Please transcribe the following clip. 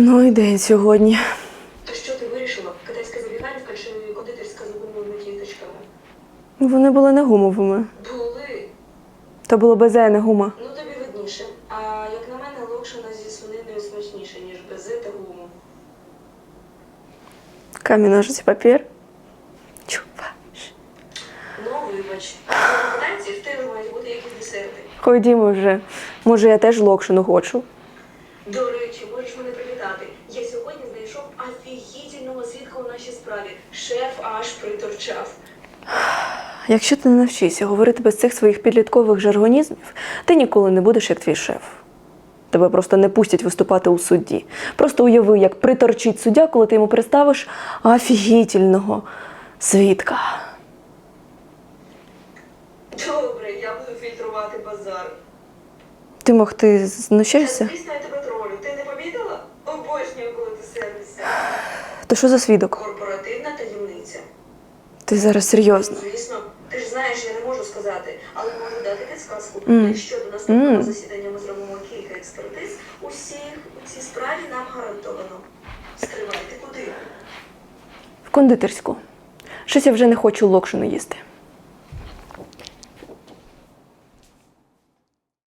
Ну і день сьогодні. То що ти вирішила? Китайська забіганівка чи кондитерська з гумовими квіточками? Вони були не гумовими. Були. То було безе, не гума. Ну тобі видніше. А як на мене, локшина зі свининою смачніше, ніж безе та гуму. Камінь, ножиці, папір. Чуваш. Ну, вибач. На танці в тебе мають бути якісь десерти. Ходімо вже. Може, я теж локшину хочу. До речі, можеш мене привітати. Я сьогодні знайшов офігітельного свідка у нашій справі. Шеф аж приторчав. Якщо ти не навчишся говорити без цих своїх підліткових жаргонізмів, ти ніколи не будеш як твій шеф. Тебе просто не пустять виступати у судді. Просто уяви, як приторчить суддя, коли ти йому представиш офігітельного свідка. Добре, я буду фільтрувати базар. Ти мог ти знущаєшся? звісно, я тебе тролю. Ти не помітила? Обожнюю, коли ти сердишся. То що за свідок? Корпоративна таємниця. Ти зараз серйозно. звісно, ти ж знаєш, я не можу сказати, але можу дати підсказку. Мм. Якщо до наступного Мм. засідання ми зробимо кілька експертиз, усіх у цій справі нам гарантовано. Стривайте куди? В кондитерську. Щось я вже не хочу локшину їсти.